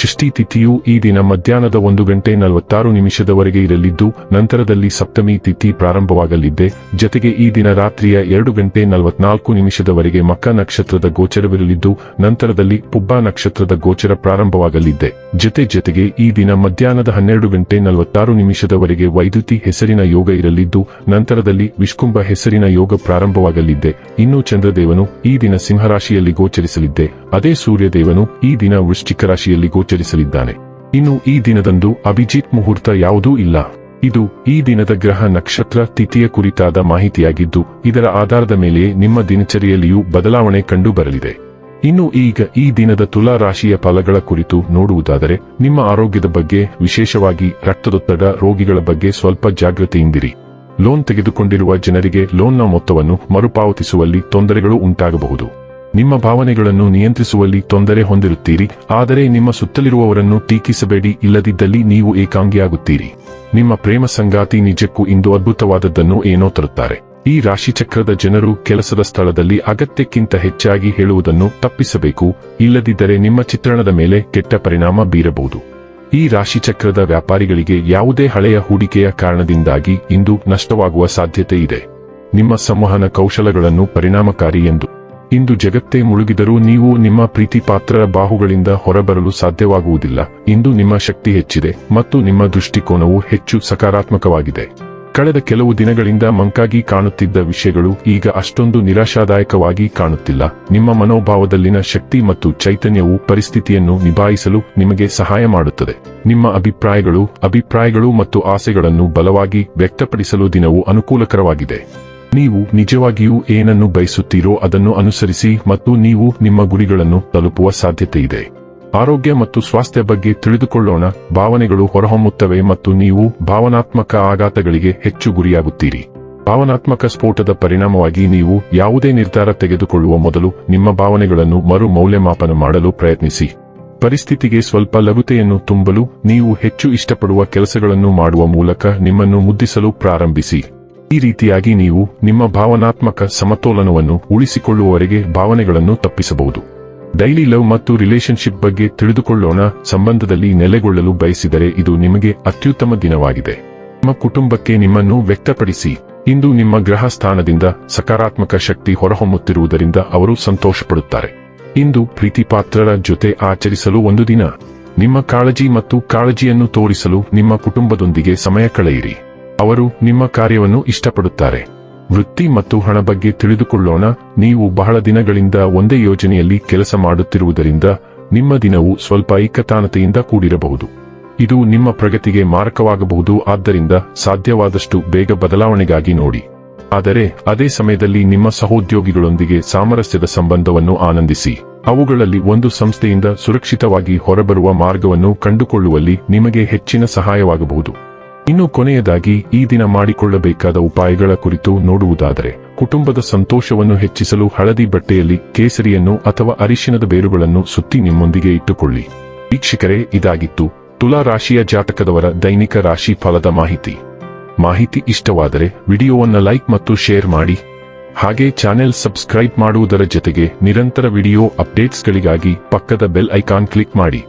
ಷಷ್ಠಿ ತಿಥಿಯು ಈ ದಿನ ಮಧ್ಯಾಹ್ನದ ಒಂದು ಗಂಟೆ ನಲವತ್ತಾರು ನಿಮಿಷದವರೆಗೆ ಇರಲಿದ್ದು, ನಂತರದಲ್ಲಿ ಸಪ್ತಮಿ ತಿಥಿ ಪ್ರಾರಂಭವಾಗಲಿದ್ದೆ ಜತೆಗೆ ಈ ದಿನ ರಾತ್ರಿಯ ಎರಡು ಗಂಟೆ ನಲವತ್ನಾಲ್ಕು ನಿಮಿಷದವರೆಗೆ ಮಕ್ಕ ನಕ್ಷತ್ರದ ಗೋಚರವಿರಲಿದ್ದು, ನಂತರದಲ್ಲಿ ಪುಬ್ಬ ನಕ್ಷತ್ರದ ಗೋಚರ ಪ್ರಾರಂಭವಾಗಲಿದ್ದೆ ಜತೆ ಜತೆಗೆ ಈ ದಿನ ಮಧ್ಯಾಹ್ನದ ಹನ್ನೆರಡು ಗಂಟೆ ನಲವತ್ತಾರು ನಿಮಿಷದವರೆಗೆ ವೈದ್ಯುತಿ ಹೆಸರಿನ ಯೋಗ ಇರಲಿದ್ದು, ನಂತರದಲ್ಲಿ ವಿಷ್ಕುಂಭ ಹೆಸರಿನ ಯೋಗ ಪ್ರಾರಂಭವಾಗಲಿದ್ದೆ ಇನ್ನು ಚಂದ್ರದೇವನು ಈ ದಿನ ಸಿಂಹರಾಶಿಯಲ್ಲಿ ಗೋಚರಿಸಲಿದ್ದೆ ಅದೇ ಸೂರ್ಯದೇವನು ಈ ದಿನ ವೃಶ್ಚಿಕ ರಾಶಿಯಲ್ಲಿ ಗೋಚರಿಸಲಿದ್ದಾನೆ. ಇನ್ನು ಈ ದಿನದಂದು ಅಭಿಜಿತ್ ಮುಹೂರ್ತ ಯಾವುದೂ ಇಲ್ಲ. ಇದು ಈ ದಿನದ ಗ್ರಹ ನಕ್ಷತ್ರ ತಿಥಿಯ ಕುರಿತಾದ ಮಾಹಿತಿಯಾಗಿದ್ದು, ಇದರ ಆಧಾರದ ಮೇಲೆ ನಿಮ್ಮ ದಿನಚರಿಯಲ್ಲಿಯೂ ಬದಲಾವಣೆ ಕಂಡುಬರಲಿದೆ. ಇನ್ನು ಈಗ ಈ ದಿನದ ತುಲಾ ರಾಶಿಯ ಫಲಗಳ ಕುರಿತು ನೋಡುವುದಾದರೆ, ನಿಮ್ಮ ಆರೋಗ್ಯದ ಬಗ್ಗೆ, ವಿಶೇಷವಾಗಿ ರಕ್ತದೊತ್ತಡ ರೋಗಿಗಳ ಬಗ್ಗೆ ಸ್ವಲ್ಪ ಜಾಗೃತಿಯಿಂದಿರಿ ಲೋನ್ ತೆಗೆದುಕೊಂಡಿರುವ ಜನರಿಗೆ ಲೋನ್ನ ಮೊತ್ತವನ್ನು ಮರುಪಾವತಿಸುವಲ್ಲಿ ತೊಂದರೆಗಳು ಉಂಟಾಗಬಹುದು. ನಿಮ್ಮ ಭಾವನೆಗಳನ್ನು ನಿಯಂತ್ರಿಸುವಲ್ಲಿ ತೊಂದರೆ ಹೊಂದಿರುತ್ತೀರಿ, ಆದರೆ ನಿಮ್ಮ ಸುತ್ತಲಿರುವವರನ್ನು ಟೀಕಿಸಬೇಡಿ, ಇಲ್ಲದಿದ್ದಲ್ಲಿ ನೀವು ಏಕಾಂಗಿಯಾಗುತ್ತೀರಿ. ನಿಮ್ಮ ಪ್ರೇಮ ಸಂಗಾತಿ ನಿಜಕ್ಕೂ ಇಂದು ಅದ್ಭುತವಾದದ್ದನ್ನು ಏನೋ ತರುತ್ತಾರೆ. ಈ ರಾಶಿಚಕ್ರದ ಜನರು ಕೆಲಸದ ಸ್ಥಳದಲ್ಲಿ ಅಗತ್ಯಕ್ಕಿಂತ ಹೆಚ್ಚಾಗಿ ಹೇಳುವುದನ್ನು ತಪ್ಪಿಸಬೇಕು, ಇಲ್ಲದಿದ್ದರೆ ನಿಮ್ಮ ಚಿತ್ರಣದ ಮೇಲೆ ಕೆಟ್ಟ ಪರಿಣಾಮ ಬೀರಬಹುದು. ಈ ರಾಶಿಚಕ್ರದ ವ್ಯಾಪಾರಿಗಳಿಗೆ ಯಾವುದೇ ಹಳೆಯ ಹೂಡಿಕೆಯ ಕಾರಣದಿಂದಾಗಿ ಇಂದು ನಷ್ಟವಾಗುವ ಸಾಧ್ಯತೆ ಇದೆ. ನಿಮ್ಮ ಸಂವಹನ ಕೌಶಲಗಳನ್ನು ಪರಿಣಾಮಕಾರಿ ಎಂದು ಇಂದು ಜಗತ್ತೇ ಮುಳುಗಿದರೂ ನೀವು ನಿಮ್ಮ ಪ್ರೀತಿ ಪಾತ್ರರ ಬಾಹುಗಳಿಂದ ಹೊರಬರಲು ಸಾಧ್ಯವಾಗುವುದಿಲ್ಲ. ಇಂದು ನಿಮ್ಮ ಶಕ್ತಿ ಹೆಚ್ಚಿದೆ ಮತ್ತು ನಿಮ್ಮ ದೃಷ್ಟಿಕೋನವು ಹೆಚ್ಚು ಸಕಾರಾತ್ಮಕವಾಗಿದೆ. ಕಳೆದ ಕೆಲವು ದಿನಗಳಿಂದ ಮಂಕಾಗಿ ಕಾಣುತ್ತಿದ್ದ ವಿಷಯಗಳು ಈಗ ಅಷ್ಟೊಂದು ನಿರಾಶಾದಾಯಕವಾಗಿ ಕಾಣುತ್ತಿಲ್ಲ. ನಿಮ್ಮ ಮನೋಭಾವದಲ್ಲಿನ ಶಕ್ತಿ ಮತ್ತು ಚೈತನ್ಯವು ಪರಿಸ್ಥಿತಿಯನ್ನು ನಿಭಾಯಿಸಲು ನಿಮಗೆ ಸಹಾಯ ಮಾಡುತ್ತದೆ. ನಿಮ್ಮ ಅಭಿಪ್ರಾಯಗಳು ಅಭಿಪ್ರಾಯಗಳು ಮತ್ತು ಆಸೆಗಳನ್ನು ಬಲವಾಗಿ ವ್ಯಕ್ತಪಡಿಸಲು ದಿನವು ಅನುಕೂಲಕರವಾಗಿದೆ. ನೀವು ನಿಜವಾಗಿಯೂ ಏನನ್ನು ಬಯಸುತ್ತೀರೋ ಅದನ್ನು ಅನುಸರಿಸಿ ಮತ್ತು ನೀವು ನಿಮ್ಮ ಗುರಿಗಳನ್ನು ತಲುಪುವ ಸಾಧ್ಯತೆಯಿದೆ. ಆರೋಗ್ಯ ಮತ್ತು ಸ್ವಾಸ್ಥ್ಯ ಬಗ್ಗೆ ತಿಳಿದುಕೊಳ್ಳೋಣ, ಭಾವನೆಗಳು ಹೊರಹೊಮ್ಮುತ್ತವೆ ಮತ್ತು ನೀವು ಭಾವನಾತ್ಮಕ ಆಘಾತಗಳಿಗೆ ಹೆಚ್ಚು ಗುರಿಯಾಗುತ್ತೀರಿ. ಭಾವನಾತ್ಮಕ ಸ್ಫೋಟದ ಪರಿಣಾಮವಾಗಿ ನೀವು ಯಾವುದೇ ನಿರ್ಧಾರ ತೆಗೆದುಕೊಳ್ಳುವ ಮೊದಲು ನಿಮ್ಮ ಭಾವನೆಗಳನ್ನು ಮರು ಮೌಲ್ಯಮಾಪನ ಮಾಡಲು ಪ್ರಯತ್ನಿಸಿ. ಪರಿಸ್ಥಿತಿಗೆ ಸ್ವಲ್ಪ ಲಘುತೆಯನ್ನು ತುಂಬಲು ನೀವು ಹೆಚ್ಚು ಇಷ್ಟಪಡುವ ಕೆಲಸಗಳನ್ನು ಮಾಡುವ ಮೂಲಕ ನಿಮ್ಮನ್ನು ಮುದ್ದಿಸಲು ಪ್ರಾರಂಭಿಸಿ. ಈ ರೀತಿಯಾಗಿ ನೀವು ನಿಮ್ಮ ಭಾವನಾತ್ಮಕ ಸಮತೋಲನವನ್ನು ಉಳಿಸಿಕೊಳ್ಳುವವರೆಗೆ ಭಾವನೆಗಳನ್ನು ತಪ್ಪಿಸಬಹುದು. ಡೈಲಿ ಲವ್ ಮತ್ತು ರಿಲೇಶನ್ಶಿಪ್ ಬಗ್ಗೆ ತಿಳಿದುಕೊಳ್ಳೋಣ. ಸಂಬಂಧದಲ್ಲಿ ನೆಲೆಗೊಳ್ಳಲು ಬಯಸಿದರೆ ಇದು ನಿಮಗೆ ಅತ್ಯುತ್ತಮ ದಿನವಾಗಿದೆ. ನಿಮ್ಮ ಕುಟುಂಬಕ್ಕೆ ನಿಮ್ಮನ್ನು ವ್ಯಕ್ತಪಡಿಸಿ. ಇಂದು ನಿಮ್ಮ ಗ್ರಹ ಸ್ಥಾನದಿಂದ ಸಕಾರಾತ್ಮಕ ಶಕ್ತಿ ಹೊರಹೊಮ್ಮುತ್ತಿರುವುದರಿಂದ ಅವರು ಸಂತೋಷಪಡುತ್ತಾರೆ. ಇಂದು ಪ್ರೀತಿಪಾತ್ರರ ಜೊತೆ ಆಚರಿಸಲು ಒಂದು ದಿನ. ನಿಮ್ಮ ಕಾಳಜಿ ಮತ್ತು ಕಾಳಜಿಯನ್ನು ತೋರಿಸಲು ನಿಮ್ಮ ಕುಟುಂಬದೊಂದಿಗೆ ಸಮಯ ಕಳೆಯಿರಿ. ಅವರು ನಿಮ್ಮ ಕಾರ್ಯವನ್ನು ಇಷ್ಟಪಡುತ್ತಾರೆ. ವೃತ್ತಿ ಮತ್ತು ಹಣ ಬಗ್ಗೆ ತಿಳಿದುಕೊಳ್ಳೋಣ. ನೀವು ಬಹಳ ದಿನಗಳಿಂದ ಒಂದೇ ಯೋಜನೆಯಲ್ಲಿ ಕೆಲಸ ಮಾಡುತ್ತಿರುವುದರಿಂದ ನಿಮ್ಮ ದಿನವು ಸ್ವಲ್ಪ ಏಕತಾನತೆಯಿಂದ ಕೂಡಿರಬಹುದು. ಇದು ನಿಮ್ಮ ಪ್ರಗತಿಗೆ ಮಾರಕವಾಗಬಹುದು. ಆದ್ದರಿಂದ ಸಾಧ್ಯವಾದಷ್ಟು ಬೇಗ ಬದಲಾವಣೆಗಾಗಿ ನೋಡಿ. ಆದರೆ ಅದೇ ಸಮಯದಲ್ಲಿ ನಿಮ್ಮ ಸಹೋದ್ಯೋಗಿಗಳೊಂದಿಗೆ ಸಾಮರಸ್ಯದ ಸಂಬಂಧವನ್ನು ಆನಂದಿಸಿ. ಅವುಗಳಲ್ಲಿ ಒಂದು ಸಂಸ್ಥೆಯಿಂದ ಸುರಕ್ಷಿತವಾಗಿ ಹೊರಬರುವ ಮಾರ್ಗವನ್ನು ಕಂಡುಕೊಳ್ಳುವಲ್ಲಿ ನಿಮಗೆ ಹೆಚ್ಚಿನ ಸಹಾಯವಾಗಬಹುದು. ಇನ್ನು ಕೊನೆಯದಾಗಿ ಈ ದಿನ ಮಾಡಿಕೊಳ್ಳಬೇಕಾದ ಉಪಾಯಗಳ ಕುರಿತು ನೋಡುವುದಾದರೆ, ಕುಟುಂಬದ ಸಂತೋಷವನ್ನು ಹೆಚ್ಚಿಸಲು ಹಳದಿ ಬಟ್ಟೆಯಲ್ಲಿ ಕೇಸರಿಯನ್ನು ಅಥವಾ ಅರಿಶಿನದ ಬೇರುಗಳನ್ನು ಸುತ್ತಿ ನಿಮ್ಮೊಂದಿಗೆ ಇಟ್ಟುಕೊಳ್ಳಿ. ವೀಕ್ಷಕರೇ, ಇದಾಗಿತ್ತು ತುಲಾ ರಾಶಿಯ ಜಾತಕದವರ ದೈನಿಕ ರಾಶಿ ಫಲದ ಮಾಹಿತಿ. ಮಾಹಿತಿ ಇಷ್ಟವಾದರೆ ವಿಡಿಯೋವನ್ನು ಲೈಕ್ ಮತ್ತು ಶೇರ್ ಮಾಡಿ. ಹಾಗೆ ಚಾನೆಲ್ ಸಬ್ಸ್ಕ್ರೈಬ್ ಮಾಡುವುದರ ಜೊತೆಗೆ ನಿರಂತರ ವಿಡಿಯೋ ಅಪ್ಡೇಟ್ಸ್ಗಳಿಗಾಗಿ ಪಕ್ಕದ ಬೆಲ್ ಐಕಾನ್ ಕ್ಲಿಕ್ ಮಾಡಿ.